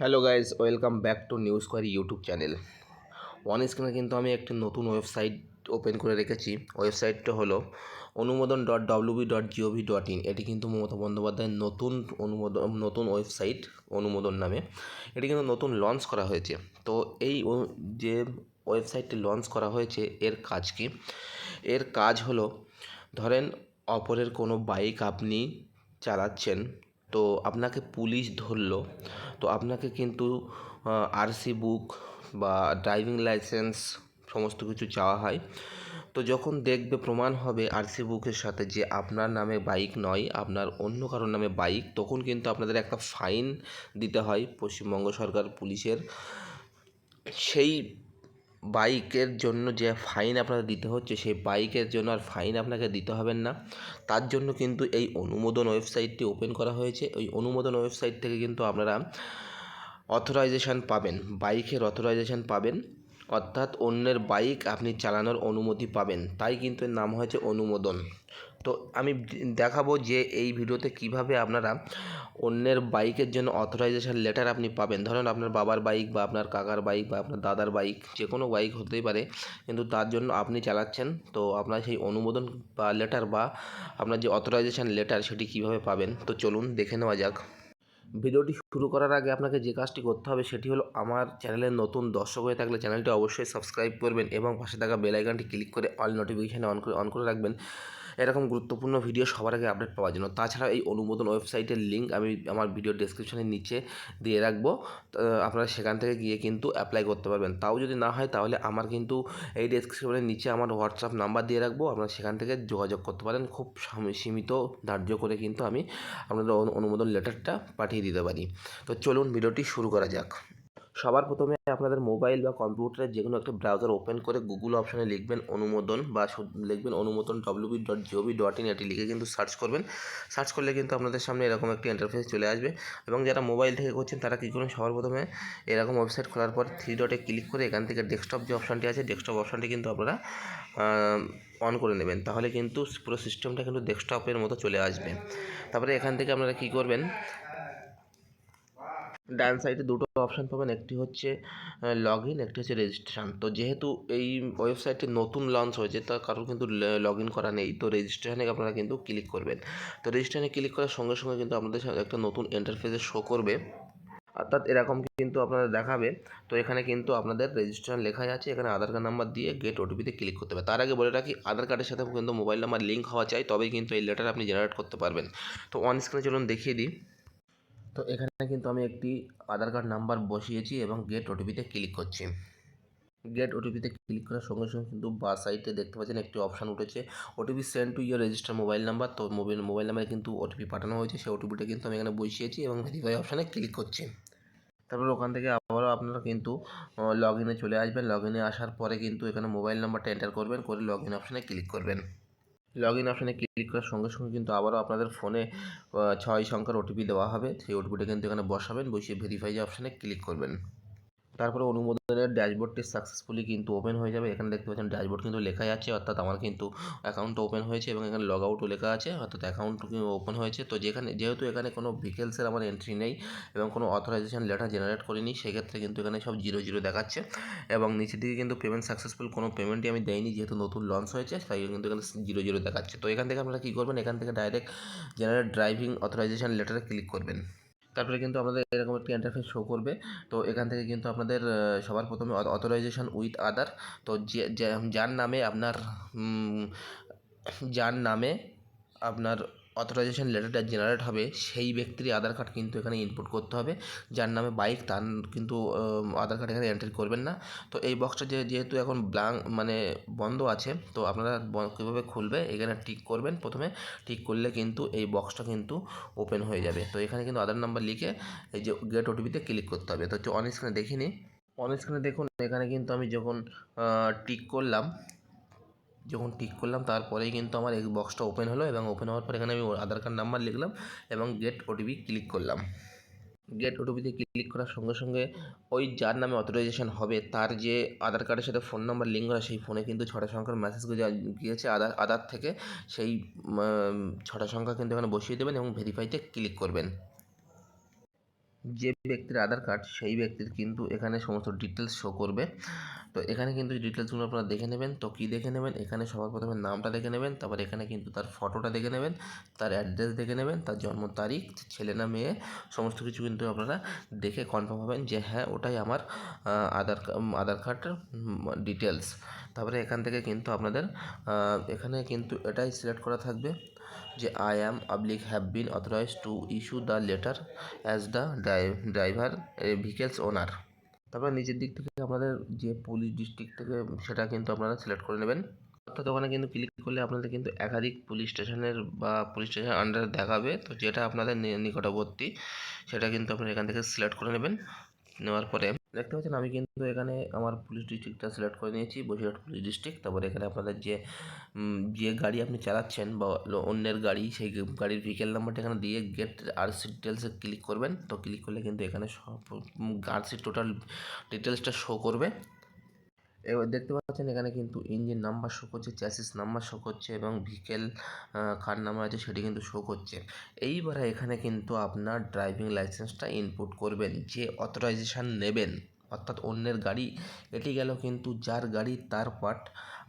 Hello guys welcome back to news query YouTube channel. One স্ক্রিনে কিন্তু আমি একটি নতুন ওয়েবসাইট ওপেন করে রেখেছি। ওয়েবসাইটটা হলো Anumodan dot WB dot GOV dot in এটি কিন্তু মমতা বন্দ্যোপাধ্যায়ের নতুন অনুমোদন, নতুন ওয়েবসাইট অনুমোদন নামে। এটি কিন্তু নতুন লঞ্চ করা হয়েছে। তো এই যে ওয়েবসাইটটি লঞ্চ করা হয়েছে, এর কাজ কি? এর কাজ হলো, ধরেন অপরের কোনো বাইক আপনি চালাচ্ছেন তো আপনাকে পুলিশ ধরলো। তো আপনাকে কিন্তু আরসি বুক বা ড্রাইভিং লাইসেন্স সমস্ত কিছু চাওয়া হয়। তো যখন দেখবে প্রমাণ হবে আরসি বুকের সাথে যে আপনার নামে বাইক নয়, আপনার অন্য কারোর নামে বাইক তখন কিন্তু আপনাদের একটা ফাইন দিতে হয় পশ্চিমবঙ্গ সরকার পুলিশের। সেই বাইকের জন্য যে ফাইন আপনাকে দিতে হচ্ছে, সেই বাইকের জন্য আর ফাইন আপনাকে দিতে হবে না। তার জন্য কিন্তু এই অনুমোদন ওয়েবসাইটটি ওপেন করা হয়েছে। ওই অনুমোদন ওয়েবসাইট থেকে কিন্তু আপনারা অথরাইজেশান পাবেন, বাইকের অথরাইজেশান পাবেন। অর্থাৎ অন্যের বাইক আপনি চালানোর অনুমতি পাবেন। তাই কিন্তু এর নাম হয়েছে অনুমোদন। তো আমি দেখাবো যে এই ভিডিওতে কীভাবে আপনারা অন্যের বাইকের জন্য অথরাইজেশন লেটার আপনি পাবেন। ধরুন আপনার বাবার বাইক বা আপনার কাকার বাইক বা আপনার দাদার বাইক, যে কোনো বাইক হতেই পারে, কিন্তু তার জন্য আপনি চালাচ্ছেন। তো আপনার সেই অনুমোদন বা লেটার বা আপনার যে অথরাইজেশন লেটার সেটি কীভাবে পাবেন? তো চলুন দেখে নেওয়া যাক। ভিডিওটি শুরু করার আগে আপনাকে যে কাজটি করতে হবে সেটি হলো আমার চ্যানেলের নতুন দর্শক হয়ে থাকলে চ্যানেলটি অবশ্যই সাবস্ক্রাইব করবেন এবং পাশে থাকা বেল আইকনটি ক্লিক করে অল নোটিফিকেশানে অন করে অন করে রাখবেন। এরকম গুরুত্বপূর্ণ ভিডিও সবার আগে আপডেট পাওয়ার জন্য। তাছাড়া এই অনুমোদন ওয়েবসাইটের লিঙ্ক আমি আমার ভিডিও ডেসক্রিপশনের নিচে দিয়ে রাখব। আপনারা সেখান থেকে গিয়ে কিন্তু অ্যাপ্লাই করতে পারবেন। তাও যদি না হয় তাহলে আমার কিন্তু এই ডেসক্রিপশনের নিচে আমার হোয়াটসঅ্যাপ নাম্বার দিয়ে রাখব। আপনারা সেখান থেকে যোগাযোগ করতে পারেন। খুব সীমিত ধার্য করে কিন্তু আমি আপনাদের অনুমোদন লেটারটা পাঠিয়ে দিতে পারি। তো চলুন ভিডিওটি শুরু করা যাক। সবার প্রথমে আপনাদের মোবাইল বা কম্পিউটারে যে কোনো একটা ব্রাউজার ওপেন করে গুগল অপশানে লিখবেন অনুমোদন বা লিখবেন Anumodan WB dot GOV dot in এটি লিখে কিন্তু সার্চ করবেন। সার্চ করলে কিন্তু আপনাদের সামনে এরকম একটি ইন্টারফেস চলে আসবে এবং যারা মোবাইল থেকে করছেন তারা কী করুন, সবার প্রথমে এরকম ওয়েবসাইট খোলার পর থ্রি ডটে ক্লিক করে এখান থেকে ডেস্কটপ যে অপশানটি আছে ডেস্কটপ অপশানটি কিন্তু আপনারা অন করে নেবেন। তাহলে কিন্তু পুরো সিস্টেমটা কিন্তু ডেস্কটপের মতো চলে আসবে। তারপরে এখান থেকে আপনারা কী করবেন ডান সাইডে দুটো অপশান পাবেন, একটি হচ্ছে লগ ইন একটি হচ্ছে রেজিস্ট্রেশন তো যেহেতু এই ওয়েবসাইটটি নতুন লঞ্চ হয়েছে তার কারোর কিন্তু লগ ইন করা নেই। তো রেজিস্ট্রেশনে আপনারা কিন্তু ক্লিক করবেন। তো রেজিস্ট্রেশনে ক্লিক করার সঙ্গে সঙ্গে কিন্তু আপনাদের সাথে একটা নতুন ইন্টারফেসে শো করবে। অর্থাৎ এরকম কিন্তু আপনারা দেখাবে। তো এখানে কিন্তু আপনাদের রেজিস্ট্রেশন লেখাই আছে। এখানে আধার কার্ড নাম্বার দিয়ে গেট ওটিপিতে ক্লিক করতে হবে। তার আগে বলে রাখি, আধার কার্ডের সাথে কিন্তু মোবাইল নাম্বার লিঙ্ক হওয়া চাই, তবেই কিন্তু এই লেটার আপনি জেনারেট করতে পারবেন। তো অন স্ক্রিনে চলুন দেখিয়ে দিই। তো এখানে কিন্তু আমি একটি আধার কার্ড নাম্বার বসিয়েছি এবং গেট ওটিপিতে ক্লিক করছি। গেট ওটিপিতে ক্লিক করার সঙ্গে সঙ্গে কিন্তু বা সাইটে দেখতে পাচ্ছেন একটি অপশান উঠেছে। OTP send to your register mobile number তো মোবাইল মোবাইল নাম্বারে কিন্তু ওটিপি পাঠানো হয়েছে, সেই ওটিপিটা কিন্তু আমি এখানে বসিয়েছি এবং ভেরিফাই অপশানে ক্লিক করছি। তারপর ওখান থেকে আবারও আপনারা কিন্তু লগ ইনে চলে আসবেন। লগ ইনে আসার পরে কিন্তু এখানে মোবাইল নাম্বারটা এন্টার করবেন, করে লগ ইন অপশানে ক্লিক করবেন। লগ ইন অপশানে ক্লিক করার সঙ্গে সঙ্গে কিন্তু আবারও আপনাদের ফোনে ছয় সংখ্যার ওটিপি দেওয়া হবে। সেই ওটিপিটা কিন্তু এখানে বসাবেন, বসিয়ে ভেরিফাই অপশানে ক্লিক করবেন। তারপরে অনুমোদনের ড্যাশবোর্ডটি সাকসেসফুলি কিন্তু ওপেন হয়ে যাবে। এখানে দেখতে পাচ্ছেন ড্যাশবোর্ড কিন্তু লেখাই আছে, অর্থাৎ আমার কিন্তু অ্যাকাউন্ট ওপেন হয়েছে এবং এখানে লগ আউটও লেখা আছে, অর্থাৎ অ্যাকাউন্ট ওপেন হয়েছে। তো যেখানে, যেহেতু এখানে কোনো ভিকেলসের আমার এন্ট্রি নেই এবং কোনো অথরাইজেশন লেটার জেনারেট করিনি, সেক্ষেত্রে কিন্তু এখানে সব জিরো জিরো দেখাচ্ছে এবং নিচের দিকে কিন্তু পেমেন্ট সাকসেসফুল কোনো পেমেন্টই আমি দেইনি, যেহেতু নতুন লঞ্চ হয়েছে, তাই কিন্তু এখানে জিরো জিরো দেখাচ্ছে। তো এখান থেকে আপনারা কী করবেন? এখান থেকে ডাইরেক্ট জেনারেট ড্রাইভিং অথরাইজেশন লেটারে ক্লিক করবেন। তারপরে কিন্তু আমাদের এরকম একটি ইন্টারফেস শো করবে। তো এখান থেকে কিন্তু আপনাদের সবার প্রথমে অথরাইজেশন উইথ আদার তো যার নামে আপনার যার নামে আপনার অথরাইজেশন লেটারটা জেনারেট হবে, সেই ব্যক্তির আধার কার্ড কিন্তু এখানে ইনপুট করতে হবে। যার নামে বাইক তার কিন্তু আধার কার্ড এখানে এন্ট্রি করবেন না। তো এই বক্সটা যে, যেহেতু এখন ব্লাঙ্ক মানে বন্ধ আছে, তো আপনারা কীভাবে খুলবে, এখানে টিক করবেন প্রথমে। টিক করলে কিন্তু এই বক্সটা কিন্তু ওপেন হয়ে যাবে। তো এখানে কিন্তু আধার নাম্বার লিখে, এই যে গেট ওটিপিতে ক্লিক করতে হবে। তো অন স্ক্রিনে দেখিনি অন স্ক্রিনে দেখুন, এখানে কিন্তু আমি যখন টিক করলাম যখন টিক করলাম, তারপরেই কিন্তু আমার এই বক্সটা ওপেন হলো এবং ওপেন হওয়ার পর এখানে আমি আধার কার্ড নাম্বার লিখলাম এবং গেট ওটিপি ক্লিক করলাম। গেট ওটিপিতে ক্লিক করার সঙ্গে সঙ্গে ওই যার নামে অথরাইজেশন হবে, তার যে আধার কার্ডের সাথে ফোন নাম্বার লিঙ্ক করা, সেই ফোনে কিন্তু ছটা সংখ্যার মেসেজ গিয়েছে আধার আধার থেকে সেই ছটা সংখ্যা কিন্তু এখানে বসিয়ে দেবেন এবং ভেরিফাইতে ক্লিক করবেন। যে ব্যক্তির আধার কার্ড, সেই ব্যক্তির কিন্তু এখানে সমস্ত ডিটেলস শো করবে। তো এখানে কিন্তু ডিটেলসগুলো আপনারা দেখে নেবেন, তো কী দেখে নেবেন? এখানে সবার প্রথমে নামটা দেখে নেবেন, তারপর এখানে কিন্তু তার ফটোটা দেখে নেবেন, তার অ্যাড্রেস দেখে নেবেন, তার জন্ম তারিখ, ছেলে না মেয়ে, সমস্ত কিছু কিন্তু আপনারা দেখে কনফার্ম হবেন যে হ্যাঁ ওটাই আমার আধার আধার কার্ডের ডিটেলস তারপরে এখান থেকে কিন্তু আপনাদের এখানে কিন্তু এটাই সিলেক্ট করা থাকবে। যে I am public have been authorise to issue the letter as the driver vehicles owner তারপরে নিচের দিক থেকে আপনাদের যে পুলিশ ডিস্ট্রিক্ট থেকে, সেটা কিন্তু আপনারা সিলেক্ট করে নেবেন। অর্থাৎ ওখানে কিন্তু ক্লিক করলে আপনাদের কিন্তু একাধিক পুলিশ স্টেশনের বা পুলিশ স্টেশনের আন্ডারে দেখাবে। তো যেটা আপনাদের নিকটবর্তী, সেটা কিন্তু আপনারা এখান থেকে সিলেক্ট করে নেবেন। নেওয়ার পরে দেখতে পাচ্ছেন আমি কিন্তু এখানে আমার পুলিশ ডিস্ট্রিক্টটা সিলেক্ট করে নিয়েছি, বসিরহাট পুলিশ ডিস্ট্রিক্ট তারপরে এখানে আপনাদের যে যে গাড়ি আপনি চালাচ্ছেন বা অন্যের গাড়ি, সেই গাড়ির ভেহিকেল নাম্বারটা এখানে দিয়ে গেট আর সি ডিটেলসে ক্লিক করবেন। তো ক্লিক করলে কিন্তু এখানে সব আর সিট টোটাল ডিটেলসটা শো করবে। এবার দেখতে পাচ্ছেন এখানে কিন্তু ইঞ্জিন নাম্বার শো করছে চ্যাসিস নাম্বার শো করছে এবং ভিকেল কার নাম্বার আছে সেটি কিন্তু শো করছে। এইবারে এখানে কিন্তু আপনার ড্রাইভিং লাইসেন্সটা ইনপুট করবেন, যে অথরাইজেশান নেবেন, অর্থাৎ অন্যের গাড়ি, এটি গেল কিন্তু যার গাড়ি, তার পার্ট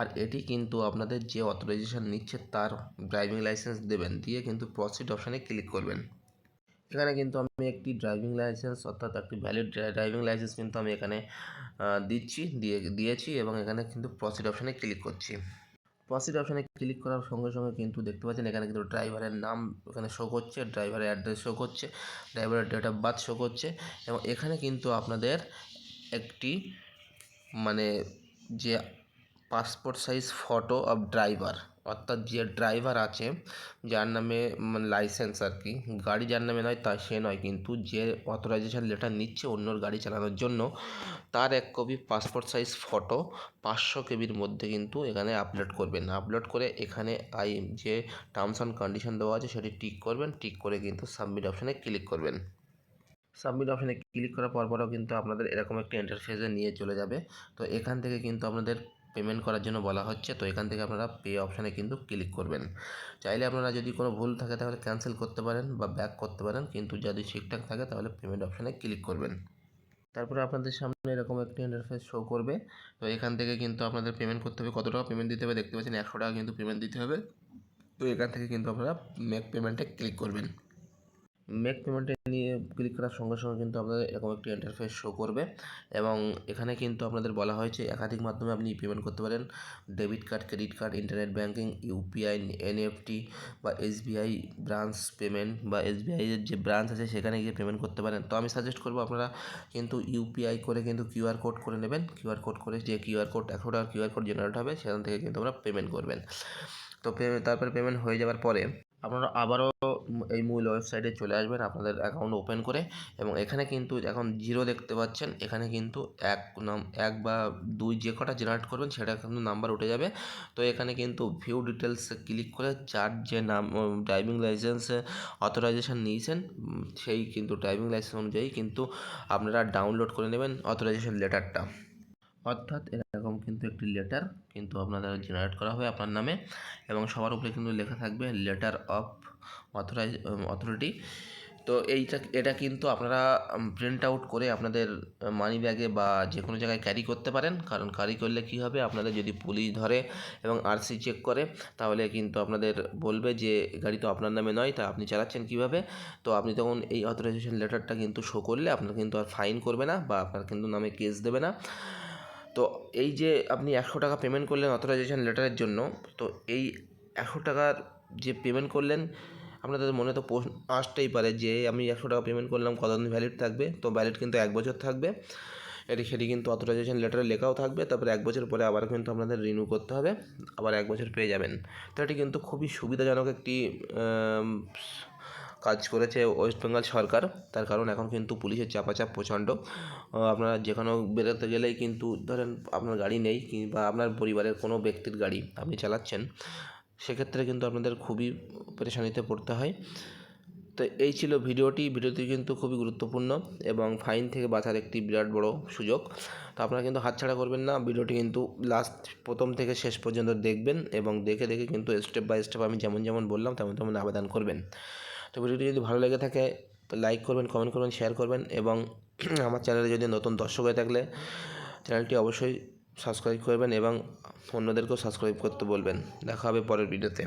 আর এটি কিন্তু আপনাদের যে অথরাইজেশান নিচ্ছে তার ড্রাইভিং লাইসেন্স দেবেন, দিয়ে কিন্তু প্রসিড অপশানে ক্লিক করবেন। এখানে কিন্তু আমি একটি ড্রাইভিং লাইসেন্স অর্থাৎ একটি ভ্যালিড ড্রাইভিং লাইসেন্স কিন্তু আমি এখানে দিচ্ছি, দিয়ে, দিয়েছি এবং এখানে কিন্তু প্রসিড অপশানে ক্লিক করছি। প্রসিড অপশানে ক্লিক করার সঙ্গে সঙ্গে কিন্তু দেখতে পাচ্ছেন এখানে কিন্তু ড্রাইভারের নাম এখানে শো করছে ড্রাইভারের অ্যাড্রেস শো করছে ড্রাইভারের ডেট অফ বার্থ শো করছে এবং এখানে কিন্তু আপনাদের একটি মানে যে passport size photo of driver অর্থাৎ যে ড্রাইভার আছে, যার নামে মানে লাইসেন্স আর কি, গাড়ি যার নামে নয় তা সে নয়, কিন্তু যে অথরাইজেশন লেটার নিচ্ছে অন্যর গাড়ি চালানোর জন্য, তার এক কপি পাসপোর্ট সাইজ ফটো পাঁচশো কেবির মধ্যে কিন্তু এখানে আপলোড করবেন। আপলোড করে এখানে আই, যে টার্মস অ্যান্ড কন্ডিশন দেওয়া আছে সেটি টিক করবেন। টিক করে কিন্তু সাবমিট অপশানে ক্লিক করবেন। সাবমিট অপশানে ক্লিক করার পর পরও কিন্তু আপনাদের এরকম একটা ইন্টারফেসে নিয়ে চলে যাবে। তো এখান থেকে কিন্তু আপনাদের পেমেন্ট করার জন্য বলা হচ্ছে, তো এখান থেকে আপনারা পে অপশানে কিন্তু ক্লিক করবেন। চাইলে আপনারা যদি কোনো ভুল থাকে তাহলে ক্যান্সেল করতে পারেন বা ব্যাক করতে পারেন, কিন্তু যদি ঠিকঠাক থাকে তাহলে পেমেন্ট অপশানে ক্লিক করবেন। তারপরে আপনাদের সামনে এরকম একটি ইন্টারফেস শো করবে, তো এখান থেকে কিন্তু আপনাদের পেমেন্ট করতে হবে। কত টাকা পেমেন্ট দিতে হবে? দেখতে পাচ্ছেন একশো টাকা কিন্তু পেমেন্ট দিতে হবে। তো এখান থেকে কিন্তু আপনারা মেক পেমেন্টে ক্লিক করবেন। মেক পেমেন্টে নিয়ে ক্লিক করার সঙ্গে সঙ্গে কিন্তু আপনাদের এরকম একটি ইন্টারফেস শো করবে এবং এখানে কিন্তু আপনাদের বলা হয়েছে একাধিক মাধ্যমে আপনি পেমেন্ট করতে পারেন। Debit card credit card internet banking UPI NFT বা এসবিআই ব্রাঞ্চ পেমেন্ট বা এসবিআইয়ের যে ব্রাঞ্চ আছে সেখানে গিয়ে পেমেন্ট করতে পারেন। তো আমি সাজেস্ট করব আপনারা কিন্তু ইউপিআই করে কিন্তু কিউআর কোড করে নেবেন। কিউআর কোড করে যে কিউআর কোড একশো টাকার কিউআর কোড জেনারেট হবে সেখান থেকে কিন্তু আমরা পেমেন্ট করবেন। তো তারপরে পেমেন্ট হয়ে যাওয়ার পরে আপনারা আবারও এই মূল ওয়েবসাইটে চলে আসবেন, আপনাদের অ্যাকাউন্ট ওপেন করে। এবং এখানে কিন্তু এখন জিরো দেখতে পাচ্ছেন, এখানে কিন্তু এক নাম, এক বা দুই যে কটা জেনারেট করবেন, সেটা কিন্তু নাম্বার উঠে যাবে। তো এখানে কিন্তু ভিউ ডিটেলস ক্লিক করে যার যে নাম ড্রাইভিং লাইসেন্সে অথরাইজেশন নিয়েছেন সেই কিন্তু ড্রাইভিং লাইসেন্স অনুযায়ী কিন্তু আপনারা ডাউনলোড করে নেবেন অথরাইজেশন লেটারটা অর্থাৎ এরকম কিন্তু একটি লেটার কিন্তু আপনাদের জেনারেট করা হবে আপনার নামে এবং সবার উপরে কিন্তু লেখা থাকবে লেটার অফ অথরাইজ অথরিটি তো এইটা, এটা কিন্তু আপনারা প্রিন্ট আউট করে আপনাদের মানি ব্যাগে বা যে কোনো জায়গায় ক্যারি করতে পারেন। কারণ ক্যারি করলে কী হবে? আপনাদের যদি পুলিশ ধরে এবং আরসি চেক করে, তাহলে কিন্তু আপনাদের বলবে যে গাড়ি তো আপনার নামে নয়, তা আপনি চালাচ্ছেন কীভাবে? তো আপনি তখন এই অথরাইজেশন লেটারটা কিন্তু শো করলে আপনার কিন্তু আর ফাইন করবে না বা আপনার কিন্তু নামে কেস দেবে না। তো এই যে আপনি একশো টাকা পেমেন্ট করলেন অথরাইজেশন লেটারের জন্য, তো এই একশো টাকার যে পেমেন্ট করলেন, আপনাদের মনে তো প্রশ্ন আসতেই পারে যে আমি একশো টাকা পেমেন্ট করলাম, কতদিন ভ্যালিড থাকবে? তো ভ্যালিড কিন্তু এক বছর থাকবে। এটি সেটি কিন্তু অথরাইজেশন লেটারে লেখাও থাকবে, তারপরে এক বছর পরে আবার কিন্তু আপনাদের রিনিউ করতে হবে, আবার এক বছর পেয়ে যাবেন। তো এটি কিন্তু খুবই সুবিধাজনক একটি কাজ করেছে ওয়েস্ট বেঙ্গল সরকার। তার কারণ এখন কিন্তু পুলিশের চাপাচাপ প্রচণ্ড। আপনারা যেখানেও বেরোতে গেলেই কিন্তু ধরেন আপনার গাড়ি নেই কিংবা আপনার পরিবারের কোনো ব্যক্তির গাড়ি আপনি চালাচ্ছেন, সেক্ষেত্রে কিন্তু আপনাদের খুবই পেরেশানিতে পড়তে হয়। তো এই ছিল ভিডিওটি। ভিডিওটি কিন্তু খুবই গুরুত্বপূর্ণ এবং ফাইন থেকে বাঁচার একটি বিরাট বড় সুযোগ। তো আপনারা কিন্তু হাতছাড়া করবেন না। ভিডিওটি কিন্তু লাস্ট প্রথম থেকে শেষ পর্যন্ত দেখবেন এবং দেখে দেখে কিন্তু স্টেপ বাই স্টেপ আমি যেমন যেমন বললাম তেমন তেমন আবেদন করবেন। তো ভিডিওটি যদি ভালো লেগে থাকে লাইক করবেন কমেন্ট করবেন শেয়ার করবেন এবং আমার চ্যানেলে যদি নতুন দর্শক হয়ে থাকলে চ্যানেলটি অবশ্যই সাবস্ক্রাইব করবেন এবং অন্যদেরকেও সাবস্ক্রাইব করতে বলবেন। দেখা হবে পরের ভিডিওতে